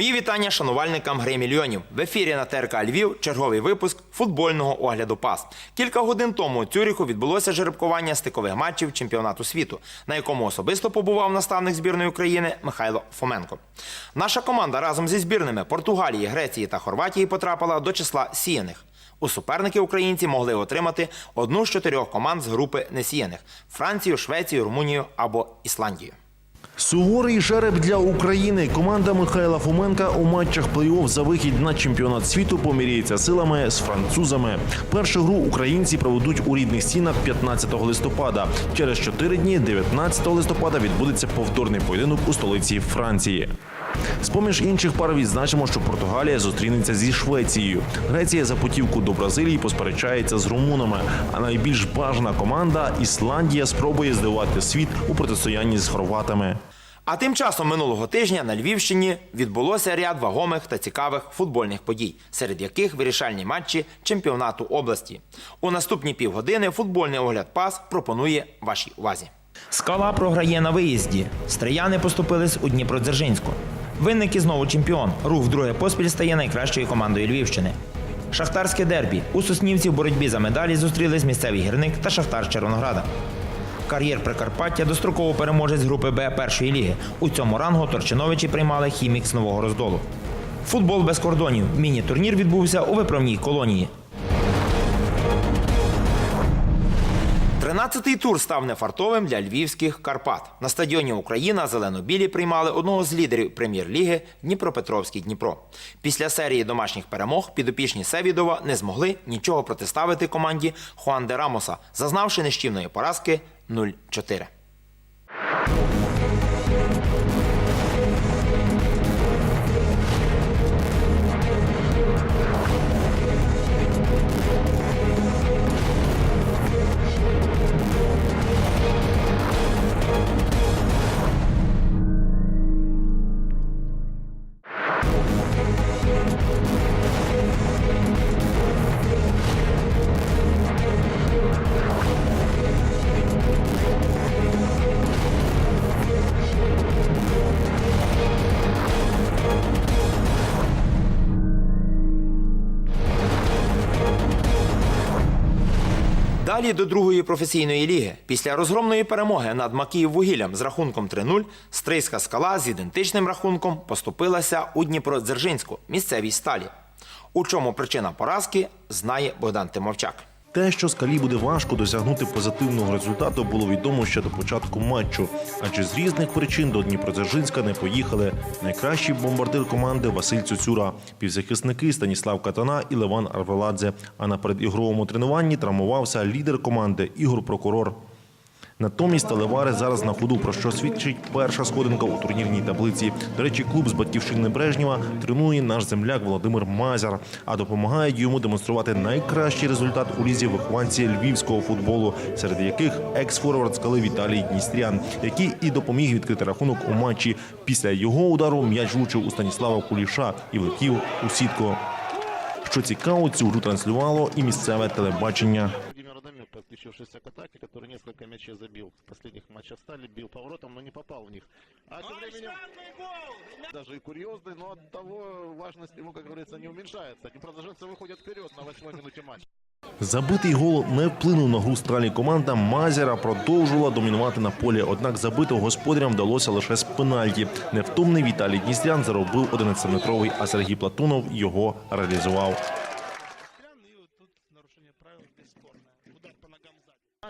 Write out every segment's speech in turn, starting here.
Мої вітання шанувальникам гри мільйонів. В ефірі на ТРК Львів черговий випуск футбольного огляду пас. Кілька годин тому у Цюріху відбулося жеребкування стикових матчів чемпіонату світу, на якому особисто побував наставник збірної України Михайло Фоменко. Наша команда разом зі збірними Португалії, Греції та Хорватії потрапила до числа сіяних. У суперники українці могли отримати одну з чотирьох команд з групи несіяних Францію, Швецію, Румунію або Ісландію. Суворий жереб для України. Команда Михайла Фоменка у матчах плей-офф за вихід на чемпіонат світу поміряється силами з французами. Першу гру українці проведуть у рідних стінах 15 листопада. Через 4 дні, 19 листопада, відбудеться повторний поєдинок у столиці Франції. З-поміж інших пар відзначимо, що Португалія зустрінеться зі Швецією. Греція за путівку до Бразилії посперечається з румунами. А найбільш бажана команда Ісландія спробує здивувати світ у протистоянні з хорватами. А тим часом минулого тижня на Львівщині відбулося ряд вагомих та цікавих футбольних подій, серед яких вирішальні матчі чемпіонату області. У наступні півгодини футбольний огляд пас пропонує вашій увазі. Скала програє на виїзді. Стрияни поступились у Дніпродзержинську. Винники знову чемпіон. Рух вдруге поспіль стає найкращою командою Львівщини. Шахтарське дербі. У Соснівці в боротьбі за медалі зустрілись місцевий гірник та Шахтар Червонограда. Кар'єр Прикарпаття достроково переможець групи Б першої ліги. У цьому рангу Торчиновичі приймали хімік з нового роздолу. Футбол без кордонів. Міні-турнір відбувся у виправній колонії. Тринадцятий тур став нефартовим для львівських Карпат. На стадіоні Україна зелено-білі приймали одного з лідерів прем'єр-ліги Дніпропетровський Дніпро. Після серії домашніх перемог підопічні Севідова не змогли нічого протиставити команді Хуан де Рамоса, зазнавши нищівної поразки 0-4. Далі до другої професійної ліги. Після розгромної перемоги над Макіїввугіллям з рахунком 3-0 Стрийська скала з ідентичним рахунком поступилася у Дніпродзержинську, місцевій сталі. У чому причина поразки, знає Богдан Тимовчак. Те, що скалі буде важко досягнути позитивного результату, було відомо ще до початку матчу. Адже з різних причин до Дніпродзержинська не поїхали найкращий бомбардир команди Василь Цюцюра, півзахисники Станіслав Катана і Леван Арвеладзе. А на передігровому тренуванні травмувався лідер команди Ігор Прокурор. Натомість Талевари зараз на ходу, про що свідчить перша сходинка у турнірній таблиці. До речі, клуб з батьківщини Брежнєва тренує наш земляк Володимир Мазяр, а допомагають йому демонструвати найкращий результат у лізі вихованці львівського футболу, серед яких екс-форвард скали Віталій Дністрян, який і допоміг відкрити рахунок у матчі. Після його удару м'яч влучив у Станіслава Куліша і влетів у сітку. Що цікаво, цю гру транслювало і місцеве телебачення Владимир Адамюк, подключившийся к атаке, который несколько мячей забил в последних матчах стали, бил поворотом, но не попал в них. А тем временем даже и курьезный, но от того важность ему, как говорится, не уменьшается. Днепродзержинцы выходят вперед на восьмой минуте матча. Забитий гол не вплинув на гру стралі. Команда Мазера продовжувала домінувати на полі. Однак забитого господарям вдалося лише з пенальті. Невтомний Віталій Дністрян заробив 11-метровий, а Сергій Платунов його реалізував.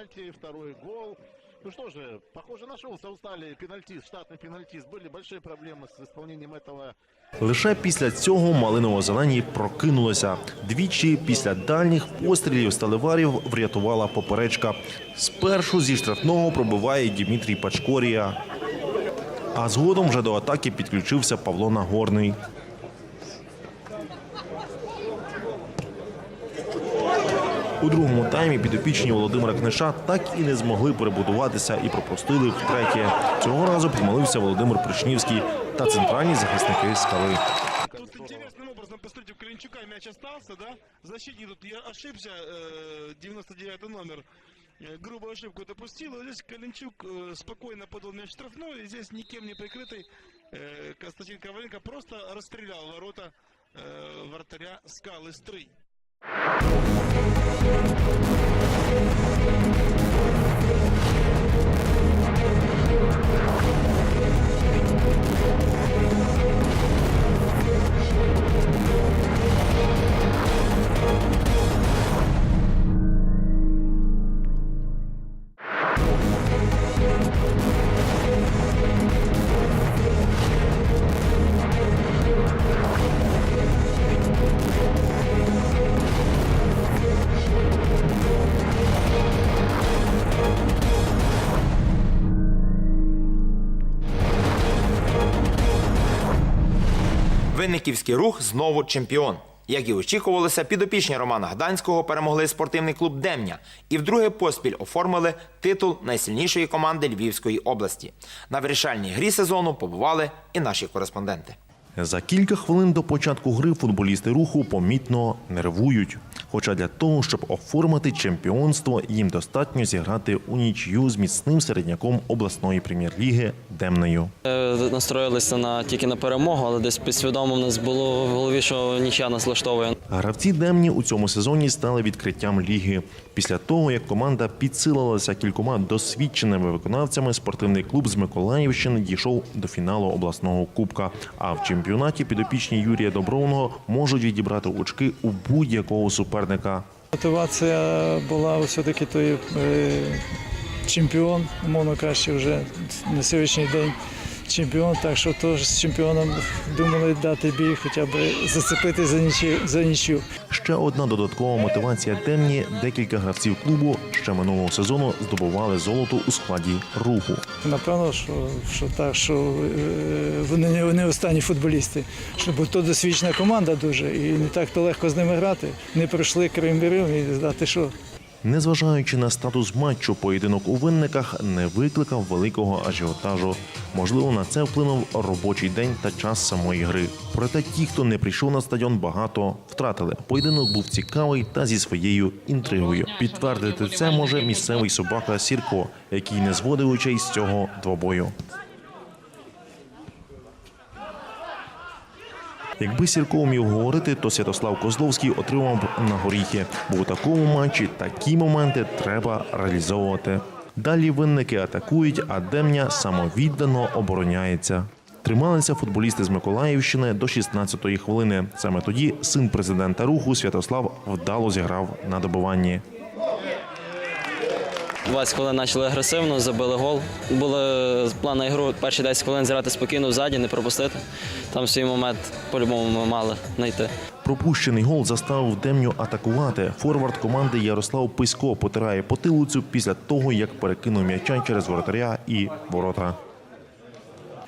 Пенальти, второй гол. Ну что же, похоже, нашелся устали пенальтист, штатный пенальтист. Были большие проблемы с исполнением этого Лише після цього малиново-зелені прокинулося. Двічі після дальніх пострілів сталеварів врятувала поперечка. Спершу зі штрафного пробиває Дмитрій Пачкорія. А згодом вже до атаки підключився Павло Нагорний. У другому таймі підопічні Володимира Книша так і не змогли перебудуватися і пропустили втретє. Цього разу помилився Володимир Пришнівський та центральні захисники скали. Тут интересным образом, посмотрите, у Калинчука мяч остался, да? Защитник тут я ошибся, э, 99 номер. э, грубую ошибку допустил. А здесь Калинчук э, спокойно подал мяч в штрафной. И здесь никем не прикрытый э, Константин Коваленко просто расстрелял ворота э, вратаря Скалы Стрый. you Винниківський рух знову чемпіон. Як і очікувалося, підопічні Романа Гданського перемогли спортивний клуб Демня і вдруге поспіль оформили титул найсильнішої команди Львівської області. На вирішальній грі сезону побували і наші кореспонденти. За кілька хвилин до початку гри футболісти руху помітно нервують. Хоча для того, щоб оформити чемпіонство, їм достатньо зіграти у нічю з міцним середняком обласної прем'єр-ліги Демнею. Е, Настроїлися на тільки на перемогу, але десь підсвідомо в нас було в голові, що нічия нас влаштовує. Гравці Демні у цьому сезоні стали відкриттям ліги. Після того, як команда підсилилася кількома досвідченими виконавцями, спортивний клуб з Миколаївщини дійшов до фіналу обласного кубка. А в чемпіонаті підопічні Юрія Добровного можуть відібрати очки у будь-якого суперника. Мотивація була все-таки той е, чемпіон, умовно кажучи, вже на сьогоднішній день чемпіон. Так що теж з чемпіоном думали дати бій, хоча б зацепити за нічю. За нічю. Ще одна додаткова мотивація Демні – декілька гравців клубу ще минулого сезону здобували золото у складі руху. Напевно, що, що так, що е, вони не, вони останні футболісти. Що, бо то досвідчена команда дуже, і не так то легко з ними грати. Не пройшли Кримбірів і знати, що Незважаючи на статус матчу, поєдинок у винниках не викликав великого ажіотажу. Можливо, на це вплинув робочий день та час самої гри. Проте ті, хто не прийшов на стадіон, багато втратили. Поєдинок був цікавий та зі своєю інтригою. Підтвердити це може місцевий собака Сірко, який не зводив очей з цього двобою. Якби Сірко вмів говорити, то Святослав Козловський отримав б на горіхи, бо у такому матчі такі моменти треба реалізовувати. Далі винники атакують, а Демня самовіддано обороняється. Трималися футболісти з Миколаївщини до 16-ї хвилини. Саме тоді син президента руху Святослав вдало зіграв на добиванні. 20 хвилин почали агресивно, забили гол. Були план на ігру перші 10 хвилин зіграти спокійно ззаді, не пропустити. Там свій момент по-любому ми мали знайти. Пропущений гол заставив Демню атакувати. Форвард команди Ярослав Писько потирає потилицю після того, як перекинув м'яча через воротаря і ворота.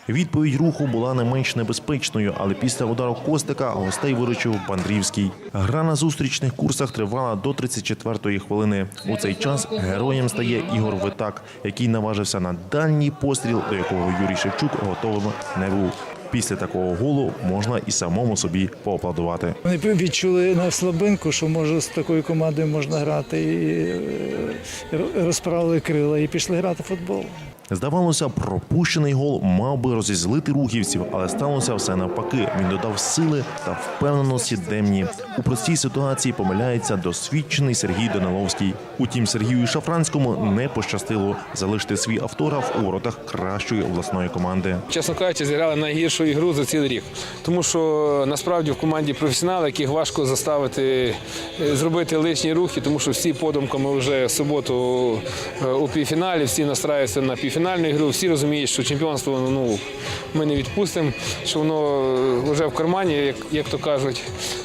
Відповідь руху була не менш небезпечною, але після удару Костика гостей виручив Бандрівський. Гра на зустрічних курсах тривала до 34-ї хвилини. У цей час героєм стає Ігор Витак, який наважився на дальній постріл, до якого Юрій Шевчук готовим не був. Після такого голу можна і самому собі поаплодувати. Вони відчули на слабинку, що може з такою командою можна грати, і е, розправили крила і пішли грати в футбол. Здавалося, пропущений гол мав би розізлити рухівців, але сталося все навпаки. Він додав сили та впевненості Демні. У простій ситуації помиляється досвідчений Сергій Даниловський. Утім, Сергію Шафранському не пощастило залишити свій автограф у воротах кращої обласної команди. чесно кажучи, зіграли найгіршу ігру за цілий рік. Тому що насправді в команді професіонали, яких важко заставити е, зробити лишні рухи, тому що всі подумками вже в суботу е, у півфіналі, всі настраюються на півфінальну ігру, всі розуміють, що чемпіонство ну, ми не відпустимо, що воно е, вже в кармані, як, як то кажуть.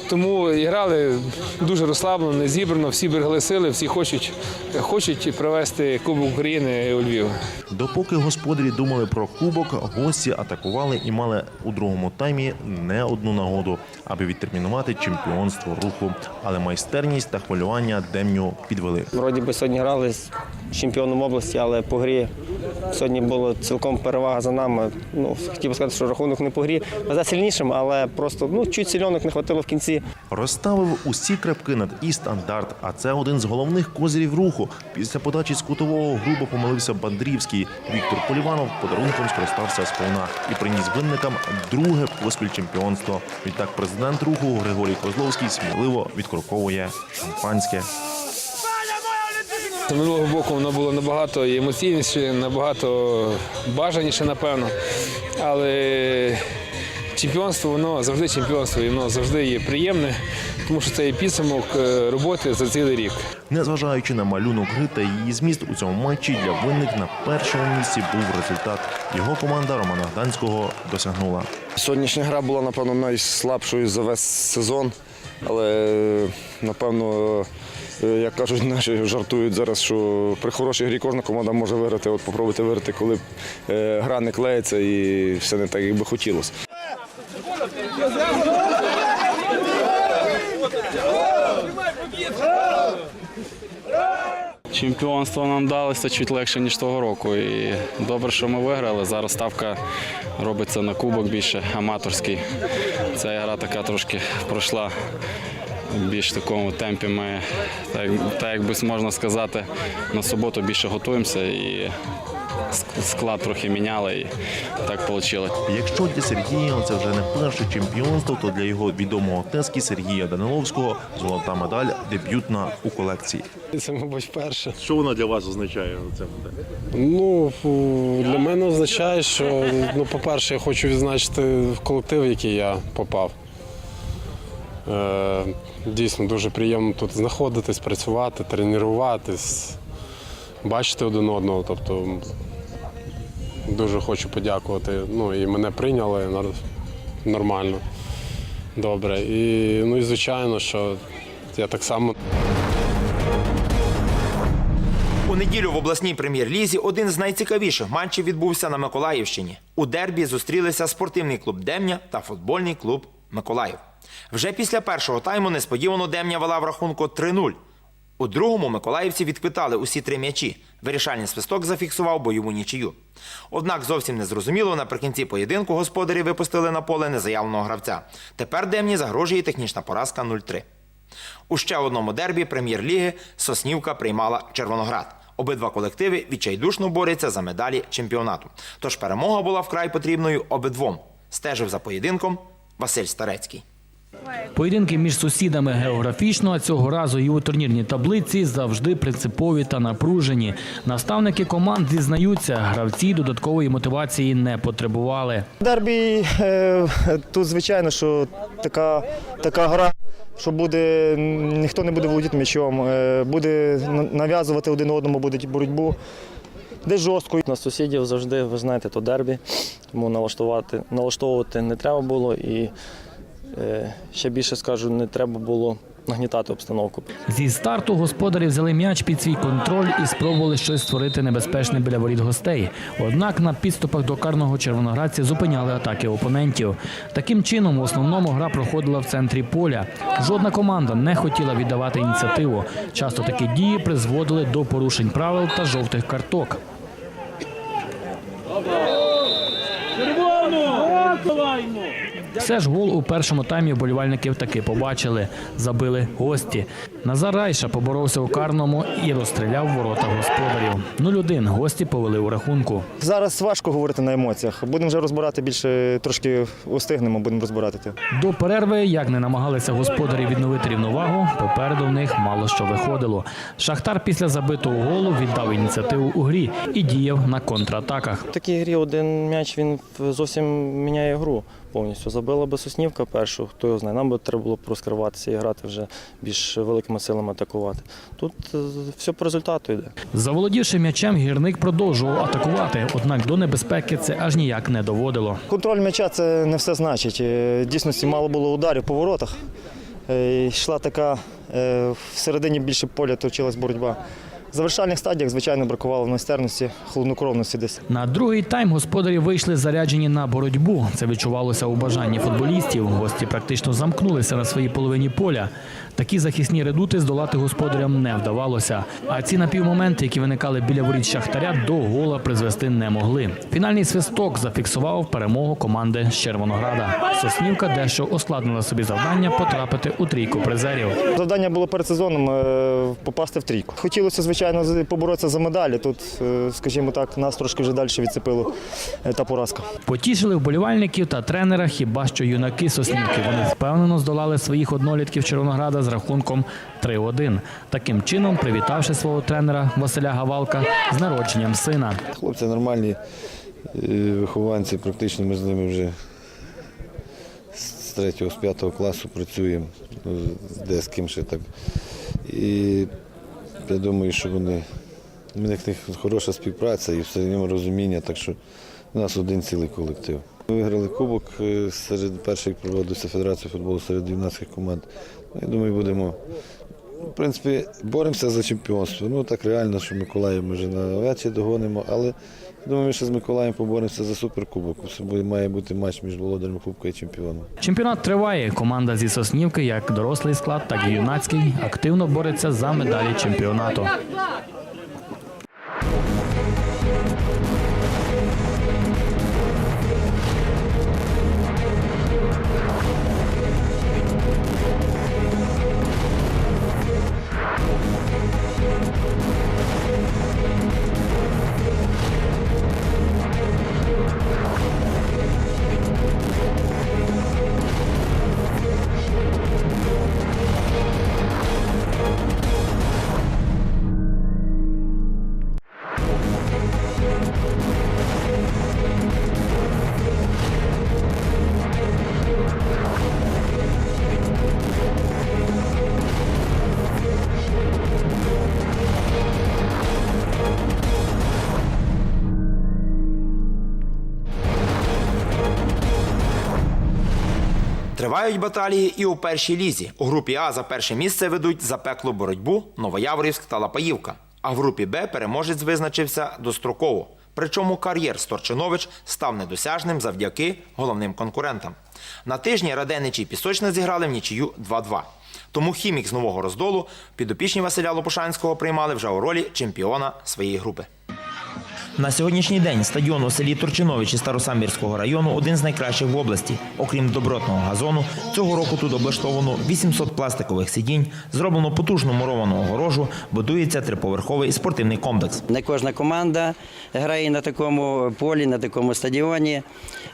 Тому і грали дуже розслаблено, не зібрано, всі берегли сили, всі хочуть, хочуть привезти Кубок України у Львів. Допоки господарі думали про кубок, гості атакували і мали у другому таймі не одну нагоду, аби відтермінувати чемпіонство руху. Але майстерність та хвилювання Демню підвели. Вроді би сьогодні грали з чемпіоном області, але по грі Сьогодні була цілком перевага за нами. Ну, хотів би сказати, що рахунок не по грі за сильнішим, але просто ну, чуть сільонок не хватило в кінці. Розставив усі крапки над і стандарт, а це один з головних козирів руху. Після подачі з кутового грубо помилився Бандрівський. Віктор Поліванов подарунком скористався сповна і приніс винникам друге поспіль чемпіонство. Відтак президент руху Григорій Козловський сміливо відкроковує шампанське. З минулого боку воно було набагато емоційніше, набагато бажаніше, напевно. Але чемпіонство, воно завжди чемпіонство, і воно завжди є приємне, тому що це є підсумок е, роботи за цілий рік. Незважаючи на малюнок гри та її зміст у цьому матчі для винник на першому місці був результат. Його команда Романа Гданського досягнула. Сьогоднішня гра була, напевно, найслабшою за весь сезон. Але, напевно, як кажуть, наші жартують зараз, що при хорошій грі кожна команда може виграти. От попробуйте виграти, коли е, гра не клеїться і все не так, як би хотілося. Чемпіонство нам далося чуть легше, ніж того року. І добре, що ми виграли. Зараз ставка робиться на кубок більше аматорський. Ця гра така трошки пройшла більш такому темпі. Ми, так, так як би можна сказати, на суботу більше готуємося і склад трохи міняли, і так вийшло. Якщо для Сергія це вже не перше чемпіонство, то для його відомого тески Сергія Даниловського золота медаль дебютна у колекції. Це, мабуть, перше. Що вона для вас означає? Це медаль? Ну, для мене означає, що, ну, по-перше, я хочу відзначити колектив, в який я попав. Е, дійсно, дуже приємно тут знаходитись, працювати, тренуватись, бачити один одного. Тобто, дуже хочу подякувати. Ну, і мене прийняли нормально, добре. І, ну, і звичайно, що я так само У неділю в обласній прем'єр-лізі один з найцікавіших матчів відбувся на Миколаївщині. У дербі зустрілися спортивний клуб Демня та футбольний клуб Миколаїв. Вже після першого тайму несподівано Демня вела в рахунку 3-0. У другому миколаївці відквитали усі три м'ячі. Вирішальний свисток зафіксував бойову нічию. Однак зовсім незрозуміло, наприкінці поєдинку господарі випустили на поле незаявленого гравця. Тепер Демні загрожує технічна поразка 0-3. У ще одному дербі прем'єр-ліги Соснівка приймала Червоноград. Обидва колективи відчайдушно борються за медалі чемпіонату. Тож перемога була вкрай потрібною обидвом. Стежив за поєдинком Василь Старецький. Поєдинки між сусідами географічно, а цього разу і у турнірній таблиці завжди принципові та напружені. Наставники команд зізнаються, гравці додаткової мотивації не потребували. Дербі е, тут, звичайно, що така, така гра, що буде, ніхто не буде володіти м'ячом, е, буде нав'язувати один одному буде боротьбу. Десь жорстко. На сусідів завжди, ви знаєте, то дербі, тому налаштувати, налаштовувати не треба було і е, ще більше скажу, не треба було нагнітати обстановку. Зі старту господарі взяли м'яч під свій контроль і спробували щось створити небезпечне біля воріт гостей. Однак на підступах до карного червоноградці зупиняли атаки опонентів. Таким чином, в основному гра проходила в центрі поля. Жодна команда не хотіла віддавати ініціативу. Часто такі дії призводили до порушень правил та жовтих карток. Все ж гол у першому таймі вболівальників таки побачили. Забили гості. Назар Райша поборовся у карному і розстріляв ворота господарів. 0-1 гості повели у рахунку. Зараз важко говорити на емоціях. Будемо вже розбирати більше, трошки устигнемо, будемо розбирати. До перерви, як не намагалися господарі відновити рівновагу, попереду в них мало що виходило. Шахтар після забитого голу віддав ініціативу у грі і діяв на контратаках. В такій грі один м'яч він зовсім міняє гру повністю. Забила би Соснівка першу, хто його знає. Нам би треба було розкриватися і грати вже більш великими силами атакувати. Тут е, все по результату йде. Заволодівши м'ячем, гірник продовжував атакувати, однак до небезпеки це аж ніяк не доводило. Контроль м'яча це не все значить. Е, дійсності мало було ударів по воротах. Е, Йшла така всередині більше поля точилась боротьба. В завершальних стадіях, звичайно, бракувало майстерності, холоднокровності десь. На другий тайм господарі вийшли заряджені на боротьбу. Це відчувалося у бажанні футболістів. Гості практично замкнулися на своїй половині поля. Такі захисні редути здолати господарям не вдавалося. А ці напівмоменти, які виникали біля воріт Шахтаря, до гола призвести не могли. Фінальний свисток зафіксував перемогу команди з Червонограда. Соснівка дещо ускладнила собі завдання потрапити у трійку призерів. Завдання було перед сезоном е, попасти в трійку. Хотілося, звичайно, поборотися за медалі. Тут, е, скажімо так, нас трошки вже далі відцепило е, та поразка. Потішили вболівальників та тренера хіба що юнаки Соснівки. Вони впевнено здолали своїх однолітків Червонограда з рахунком 3-1. Таким чином, привітавши свого тренера Василя Гавалка з народженням сина. Хлопці нормальні е, вихованці, практично ми з ними вже з 3 з 5 класу працюємо, ну, де з ким ще так. І я думаю, що вони, в них хороша співпраця і все ньому розуміння, так що у нас один цілий колектив. Ми виграли кубок е, серед перших проводився Федерація футболу серед юнацьких команд. Я думаю, будемо. В принципі, боремося за чемпіонство. Ну так реально, що Миколаїв ми вже на вечір догонимо, але думаю, що з Миколаєм поборемося за суперкубок. Буде- має бути матч між володарем Кубка і чемпіоном. Чемпіонат триває. Команда зі Соснівки, як дорослий склад, так і юнацький, активно бореться за медалі чемпіонату. Тривають баталії і у першій лізі. У групі А за перше місце ведуть запеклу боротьбу Новояворівськ та Лапаївка. А в групі Б переможець визначився достроково. Причому кар'єр Сторчинович став недосяжним завдяки головним конкурентам. На тижні Раденичі і Пісочна зіграли в нічию 2-2. Тому хімік з нового роздолу підопічні Василя Лопушанського приймали вже у ролі чемпіона своєї групи. На сьогоднішній день стадіон у селі Турчиновичі Старосамбірського району один з найкращих в області. Окрім добротного газону, цього року тут облаштовано 800 пластикових сидінь, зроблено потужну муровану огорожу, будується триповерховий спортивний комплекс. Не кожна команда грає на такому полі, на такому стадіоні.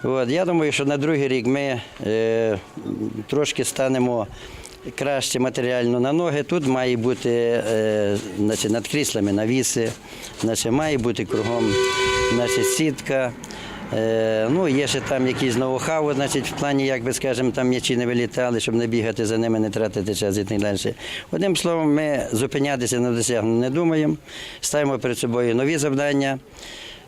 От, я думаю, що на другий рік ми е, трошки станемо краще матеріально на ноги. Тут має бути е, значить, над кріслами навіси, значить, має бути кругом значить, сітка. Е, ну, є ще там якісь ноу-хау, значить, в плані, як би скажемо, там м'ячі не вилітали, щоб не бігати за ними, не тратити час і так далі. Одним словом, ми зупинятися на досягнення не думаємо, ставимо перед собою нові завдання.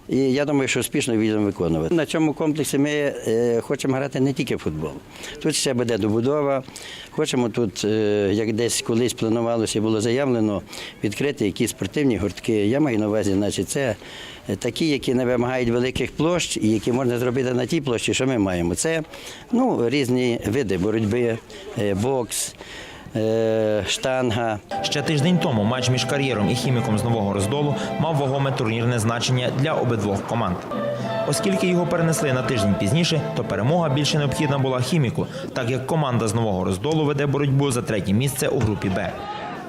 І я думаю, що успішно їх виконувати. На цьому комплексі ми е, хочемо грати не тільки в футбол. Тут ще буде добудова. Хочемо тут, е, як десь колись планувалося і було заявлено, відкрити якісь спортивні гуртки. Я маю на увазі, значить, це е, такі, які не вимагають великих площ і які можна зробити на тій площі, що ми маємо. Це ну, різні види боротьби, бокс, штанга. Ще тиждень тому матч між кар'єром і хіміком з нового роздолу мав вагоме турнірне значення для обидвох команд. Оскільки його перенесли на тиждень пізніше, то перемога більше необхідна була хіміку, так як команда з нового роздолу веде боротьбу за третє місце у групі Б.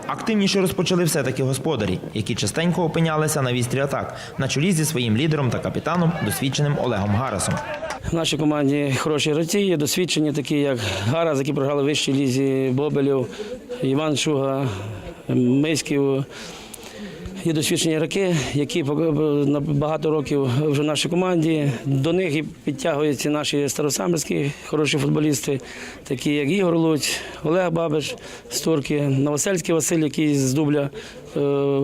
Активніше розпочали все-таки господарі, які частенько опинялися на вістрі атак на чолі зі своїм лідером та капітаном, досвідченим Олегом Гарасом. В нашій команді хороші гравці, є досвідчені, такі як Гарас, які програли в вищій лізі, Бобелів, Іван Шуга, Миськів. Є досвідчені гравці, які на багато років вже в нашій команді. До них і підтягуються наші старосамбірські хороші футболісти, такі як Ігор Луць, Олег Бабиш з Турки, Новосельський Василь, який з дубля е,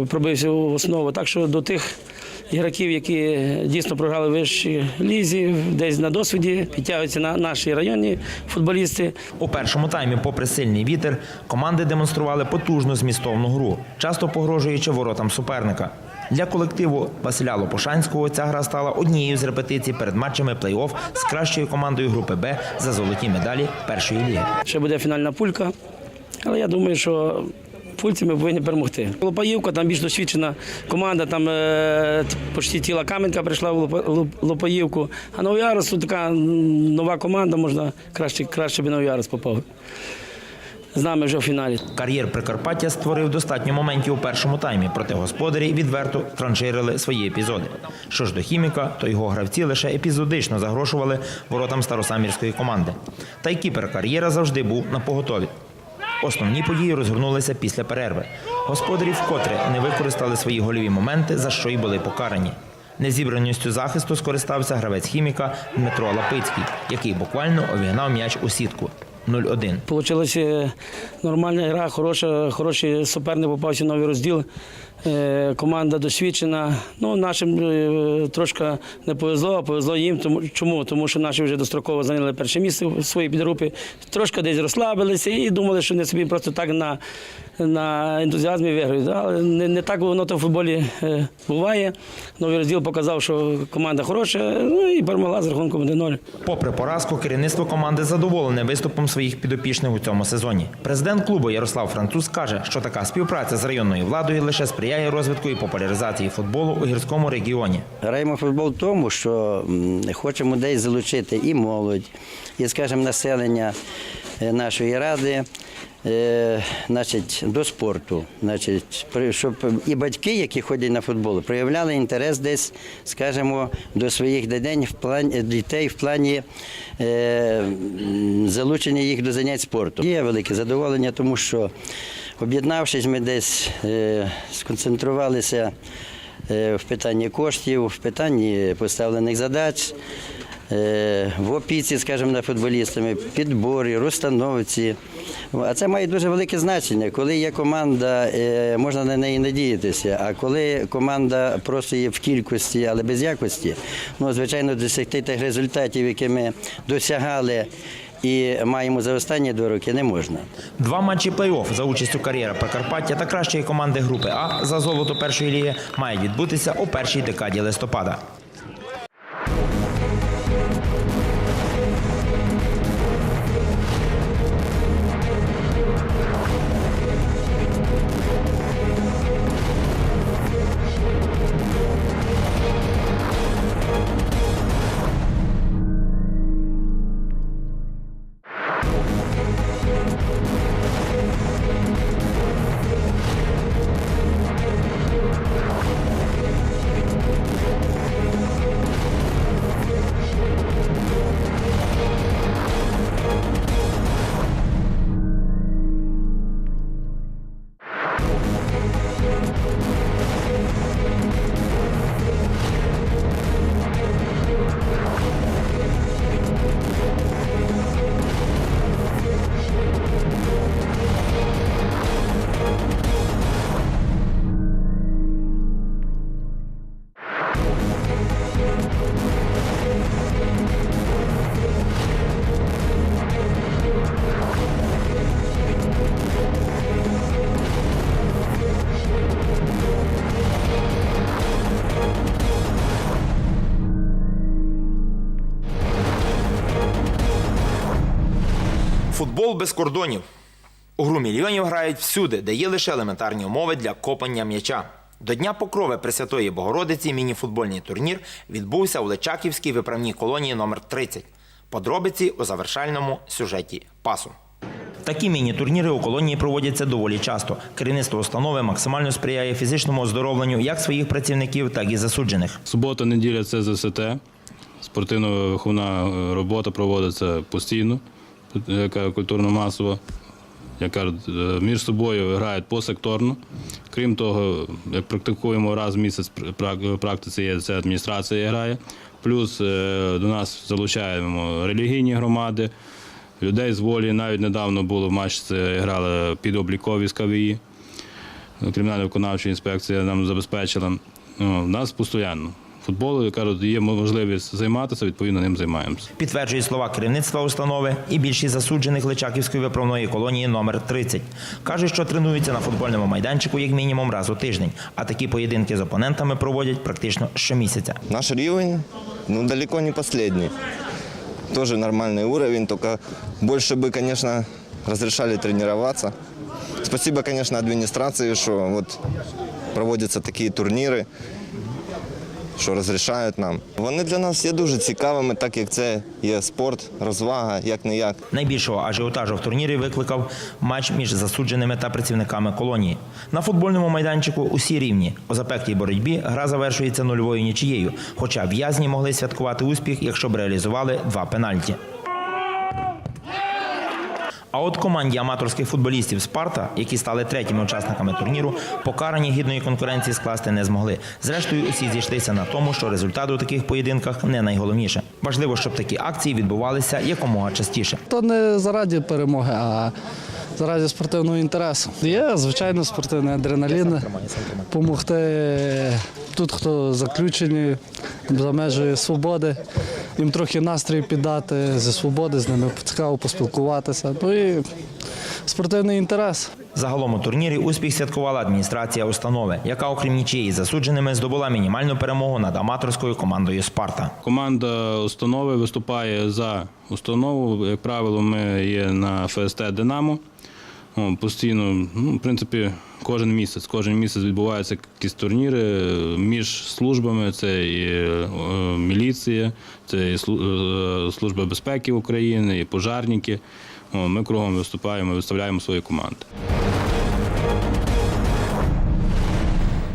пробився в основу. Так що до тих ігроків, які дійсно програли в вищій лізі, десь на досвіді, підтягуються на наші районні футболісти. У першому таймі, попри сильний вітер, команди демонстрували потужну змістовну гру, часто погрожуючи воротам суперника. Для колективу Василя Лопушанського ця гра стала однією з репетицій перед матчами плей-офф з кращою командою групи Б за золоті медалі першої ліги. Ще буде фінальна пулька, але я думаю, що пульці ми повинні перемогти. Лопаївка, там більш досвідчена команда, там е, почти ціла Кам'янка прийшла в Лопа- Лопаївку. А Новоярус тут така нова команда, можна краще, краще би Новоярус попав. З нами вже в фіналі. Кар'єр Прикарпаття створив достатньо моментів у першому таймі, проте господарі відверто транширили свої епізоди. Що ж до хіміка, то його гравці лише епізодично загрошували воротам старосамірської команди. Та й кіпер кар'єра завжди був на поготові. Основні події розгорнулися після перерви. Господарі вкотре не використали свої гольові моменти, за що й були покарані. Незібраністю захисту скористався гравець хіміка Дмитро Лапицький, який буквально обігнав м'яч у сітку 0-1. Получилася нормальна гра, хороша, хороший суперник попався в новий розділ. Е, Команда досвідчена. Ну, нашим е, трошки не повезло, а повезло їм. Тому, чому? Тому що наші вже достроково зайняли перше місце в своїй підгрупі. Трошки десь розслабилися і думали, що вони собі просто так на, на ентузіазмі виграють. Але не, не так воно то в футболі е, буває. Новий розділ показав, що команда хороша, ну і перемогла з рахунком 1-0. Попри поразку, керівництво команди задоволене виступом своїх підопічних у цьому сезоні. Президент клубу Ярослав Француз каже, що така співпраця з районною владою лише сприяє розвитку і популяризації футболу у гірському регіоні. Граємо футбол в тому, що хочемо десь залучити і молодь, і, скажімо, населення нашої ради. е, Значить, до спорту, значить, щоб і батьки, які ходять на футбол, проявляли інтерес десь, скажімо, до своїх дітей в плані дітей в плані е, залучення їх до занять спортом. Є велике задоволення, тому що об'єднавшись, ми десь е, сконцентрувалися е, в питанні коштів, в питанні поставлених задач, е, в опіці, скажімо, над футболістами, підборі, розстановці. А це має дуже велике значення. Коли є команда, е, можна на неї надіятися. А коли команда просто є в кількості, але без якості, ну, звичайно, досягти тих результатів, які ми досягали і маємо за останні два роки, не можна. Два матчі плей-офф за участю кар'єра Прикарпаття та кращої команди групи А за золото першої ліги мають відбутися у першій декаді листопада. Футбол без кордонів. У гру мільйонів грають всюди, де є лише елементарні умови для копання м'яча. До Дня Покрови Пресвятої Богородиці міні-футбольний турнір відбувся у Личаківській виправній колонії номер 30 Подробиці у завершальному сюжеті пасу. Такі міні-турніри у колонії проводяться доволі часто. Керівництво установи максимально сприяє фізичному оздоровленню як своїх працівників, так і засуджених. Субота, неділя це ЗСТ. Спортивно-виховна робота проводиться постійно, яка культурно-масова, яка е, між собою грають посекторно. Крім того, як практикуємо раз в місяць пра- практиці є це адміністрація грає. Плюс е, до нас залучаємо релігійні громади, людей з волі. Навіть недавно було в матч, грали підоблікові з КВІ. Кримінальна виконавча інспекція нам забезпечила. ну, нас постійно. Футбол, як кажуть, є можливість займатися, відповідно ним займаємося. Підтверджує слова керівництва установи і більшість засуджених Личаківської виправної колонії номер 30. Каже, що тренуються на футбольному майданчику як мінімум раз у тиждень, а такі поєдинки з опонентами проводять практично щомісяця. Наш рівень ну, далеко не последний. Тоже нормальный уровень, только больше бы, конечно, разрешали тренироваться. Спасибо, конечно, администрации, что вот проводятся такие турніри, що розрішають нам. Вони для нас є дуже цікавими, так як це є спорт, розвага, як не як. Найбільшого ажіотажу в турнірі викликав матч між засудженими та працівниками колонії. На футбольному майданчику усі рівні. У запеклій боротьбі гра завершується нульовою нічією, хоча в'язні могли святкувати успіх, якщо б реалізували два пенальті. А от команді аматорських футболістів Спарта, які стали третіми учасниками турніру, покарані гідної конкуренції скласти не змогли. Зрештою, усі зійшлися на тому, що результат у таких поєдинках не найголовніше. Важливо, щоб такі акції відбувалися якомога частіше. То не заради перемоги, а заради спортивного інтересу. Є, звичайно, спортивний адреналін. Помогти тут, хто заключені за межею свободи. Їм трохи настрій піддати зі свободи, з ними цікаво поспілкуватися. Ну і спортивний інтерес. Загалом у турнірі успіх святкувала адміністрація установи, яка, окрім нічиї з засудженими, здобула мінімальну перемогу над аматорською командою Спарта. Команда установи виступає за установу. Як правило, ми є на ФСТ Динамо. Постійно, ну, в принципі, кожен місяць. Кожен місяць відбуваються якісь турніри між службами. Це і е, міліція, це і е, Служба безпеки України, і пожарники. Ми кругом виступаємо, виставляємо свої команди.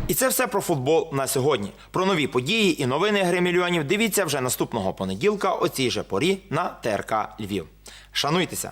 І це все про футбол на сьогодні. Про нові події і новини гри мільйонів дивіться вже наступного понеділка о цій же порі на ТРК Львів. Шануйтеся!